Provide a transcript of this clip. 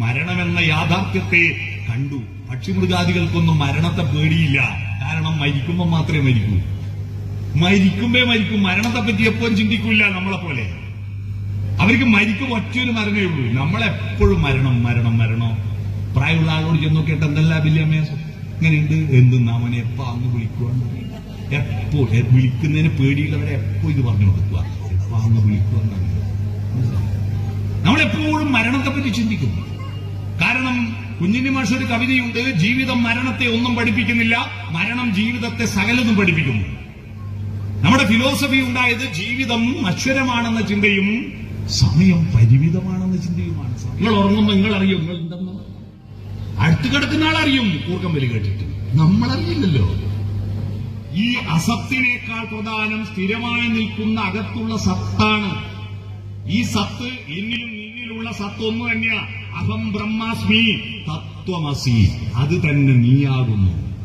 മരണമെന്ന യാഥാർത്ഥ്യത്തെ കണ്ടു. പക്ഷിമൃഗാദികൾക്കൊന്നും മരണത്തെ പേടിയില്ല. കാരണം മരിക്കുമ്പോൾ മാത്രമേ മരിക്കൂ. മരിക്കുമ്പേ മരിക്കും. മരണത്തെ പറ്റി എപ്പോഴും ചിന്തിക്കൂല നമ്മളെ പോലെ അവർക്ക് മരിക്കും ഒറ്റയൊരു മരണമേ ഉള്ളൂ. നമ്മളെപ്പോഴും മരണം മരണം മരണം. പ്രായമുള്ള ആളോട് ചെന്ന് നോക്കിയിട്ട് എന്തല്ല വില്യമ്മേ ഇങ്ങനെയുണ്ട്. എന്തെന്ന് അവനെ എപ്പോ അങ്ങ് വിളിക്കുവാന്ന് എപ്പോ? വിളിക്കുന്നതിന് പേടിയുള്ളവരെ എപ്പോ ഇത് പറഞ്ഞു കൊടുക്കുക എപ്പോ അങ്ങ് വിളിക്കുക നമ്മളെപ്പോഴും മരണത്തെ പറ്റി ചിന്തിക്കും. കുഞ്ഞിനി മാഷ ഒരു കവിതയുണ്ട് ജീവിതം മരണത്തെ ഒന്നും പഠിപ്പിക്കുന്നില്ല മരണം ജീവിതത്തെ സകലതും പഠിപ്പിക്കുന്നു. നമ്മുടെ ഫിലോസഫി ഉണ്ടായത് ജീവിതം അക്ഷരമാണെന്ന ചിന്തയും സമയം പരിമിതമാണെന്ന ചിന്തയുമാണ്. നിങ്ങൾ ഉറങ്ങുമ്പോൾ നിങ്ങൾ അറിയും നിങ്ങൾ ഉണ്ടെന്ന്. അടുത്ത് കിടക്കുന്ന ആളറിയും കൂർക്കം വലി കേട്ടിട്ട്. നമ്മളറിയില്ലല്ലോ. ഈ അസത്തിനേക്കാൾ പ്രധാനം സ്ഥിരമായി നിൽക്കുന്ന അകത്തുള്ള സത്താണ്. ഈ സത്ത് എന്നിലും നിന്നിലുള്ള സത്ത് ഒന്ന് തന്നെയാ. അഹം ബ്രഹ്മാസ്മി. അത് തന്നെ നീയാകുന്നു.